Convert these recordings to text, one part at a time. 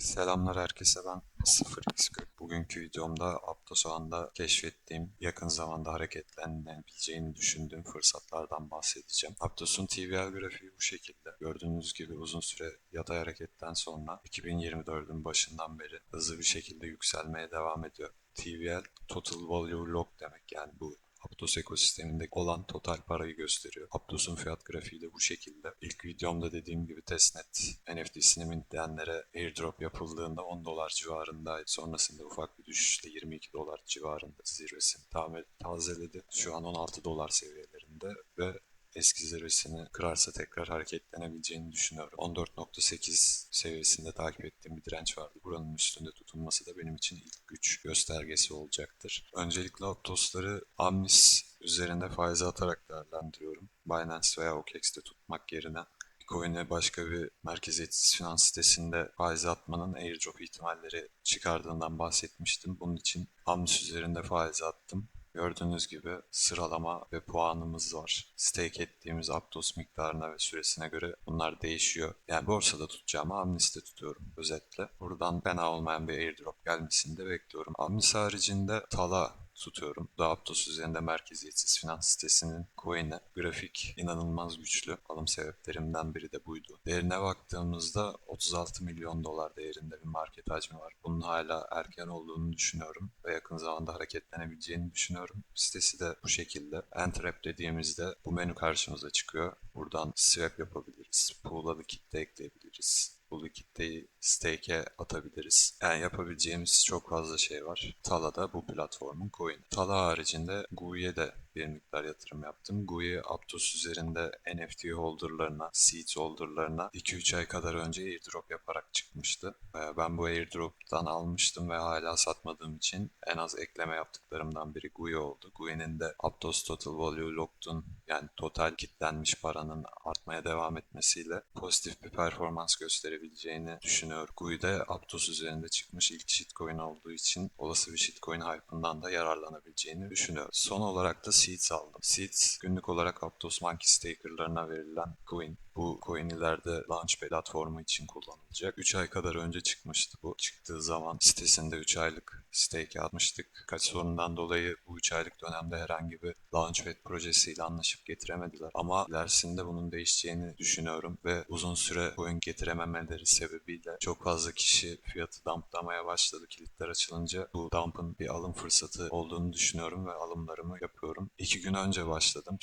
Selamlar herkese ben 0x40. Bugünkü videomda Aptos anda keşfettiğim, yakın zamanda hareketlenebileceğini düşündüğüm fırsatlardan bahsedeceğim. Aptos'un TVL grafiği bu şekilde. Gördüğünüz gibi uzun süre yatay hareketten sonra 2024'ün başından beri hızlı bir şekilde yükselmeye devam ediyor. TVL Total Value Lock demek yani bu Aptos ekosisteminde olan total parayı gösteriyor. Aptos'un fiyat grafiği de bu şekilde. İlk videomda dediğim gibi testnet NFT'sini mintleyenlere airdrop yapıldığında 10 dolar civarındaydı. Sonrasında ufak bir düşüşle 22 dolar civarında zirvesini tam tazeledi. Şu an 16 dolar seviyelerinde ve eski zirvesini kırarsa tekrar hareketlenebileceğini düşünüyorum. 14.8 seviyesinde takip ettiğim bir direnç vardı. Buranın üstünde tutunması da benim için ilk güç göstergesi olacaktır. Öncelikle Aptos'ları Amnis üzerinde faiz atarak değerlendiriyorum. Binance veya OKEx'te tutmak yerine Bitcoin'e başka bir merkeziyetsiz finans sitesinde faiz atmanın airdrop ihtimalleri çıkardığından bahsetmiştim. Bunun için Amnis üzerinde faiz attım. Gördüğünüz gibi sıralama ve puanımız var. Stake ettiğimiz Aptos miktarına ve süresine göre bunlar değişiyor. Yani borsada tutacağımı Amnis'te tutuyorum özetle. Buradan fena olmayan bir airdrop gelmesini de bekliyorum. Amnis haricinde Tala tutuyorum. Bu da Aptos üzerinde merkeziyetsiz finans sitesinin coin'e. Grafik inanılmaz güçlü. Alım sebeplerimden biri de buydu. Değerine baktığımızda 36 milyon dolar değerinde bir market hacmi var. Bunun hala erken olduğunu düşünüyorum ve yakın zamanda hareketlenebileceğini düşünüyorum. Sitesi de bu şekilde. Entrap dediğimizde bu menü karşımıza çıkıyor. Buradan swap yapabiliriz. Pool'a da kitle ekleyebiliriz bu likiditeyi stake'e atabiliriz. Yani yapabileceğimiz çok fazla şey var. Tala'da bu platformun coin. Tala haricinde GUI'ye de bir miktar yatırım yaptım. GUI Aptos üzerinde NFT holderlarına, seed holderlarına 2-3 ay kadar önce airdrop yaparak çıkmıştı. Ben bu airdrop'tan almıştım ve hala satmadığım için en az ekleme yaptıklarımdan biri GUI oldu. GUI'nin de Aptos Total Value Locked'un yani total kitlenmiş paranın artmaya devam etmesiyle pozitif bir performans gösterebileceğini düşünüyorum. GUI de Aptos üzerinde çıkmış ilk shitcoin olduğu için olası bir shitcoin hype'ından da yararlanabileceğini düşünüyorum. Son olarak da Seeds aldım. Seeds günlük olarak Aptos Monkey stakerlarına verilen coin. Bu coin ileride Launchpad platformu için kullanılacak. 3 ay kadar önce çıkmıştı bu. Çıktığı zaman sitesinde 3 aylık stake atmıştık. Kaç sorundan dolayı bu 3 aylık dönemde herhangi bir Launchpad projesiyle anlaşıp getiremediler. Ama ilerisinde bunun değişeceğini düşünüyorum ve uzun süre coin getirememeleri sebebiyle çok fazla kişi fiyatı dumplamaya başladı. Kilitler açılınca bu dump'ın bir alım fırsatı olduğunu düşünüyorum ve alımlarımı yapıyorum. 2 gün önce başladım.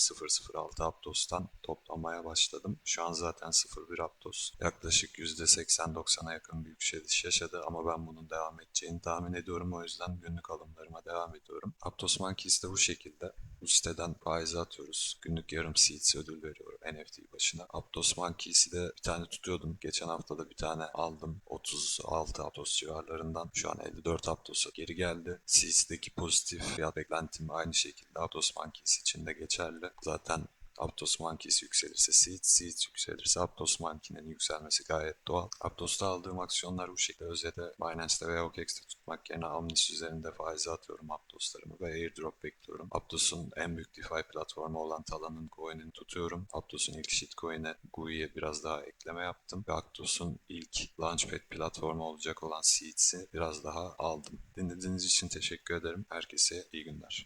006 Aptos'tan toplamaya başladım. Şu an zaten 01 Aptos. Yaklaşık %80-90'a yakın bir yükseliş yaşadı ama ben bunun devam edeceğini tahmin ediyorum. O yüzden günlük alımlarıma devam ediyorum. Aptos Monkeys de bu şekilde. Bu siteden faize atıyoruz. Günlük yarım seeds ödül veriyorum NFT başına. Aptos Monkeys'i de bir tane tutuyordum. Geçen hafta da bir tane aldım. 36 Aptos civarlarından. Şu an 54 Aptos'a geri geldi. Seeds'deki pozitif fiyat beklentim aynı şekilde Aptos Monkeys için de geçerli. Zaten Aptos Monkeys yükselirse Seed, Seed yükselirse Aptos Monkey'nin yükselmesi gayet doğal. Aptos'ta aldığım aksiyonlar bu şekilde. Özede Binance'de veya OKEx'te tutmak yerine Amnis üzerinde faize atıyorum Aptos'larımı ve airdrop bekliyorum. Aptos'un en büyük DeFi platformu olan Tala'nın coin'ini tutuyorum. Aptos'un ilk shitcoin'e GUI'ye biraz daha ekleme yaptım. Ve Aptos'un ilk Launchpad platformu olacak olan Seeds'i biraz daha aldım. Dinlediğiniz için teşekkür ederim. Herkese iyi günler.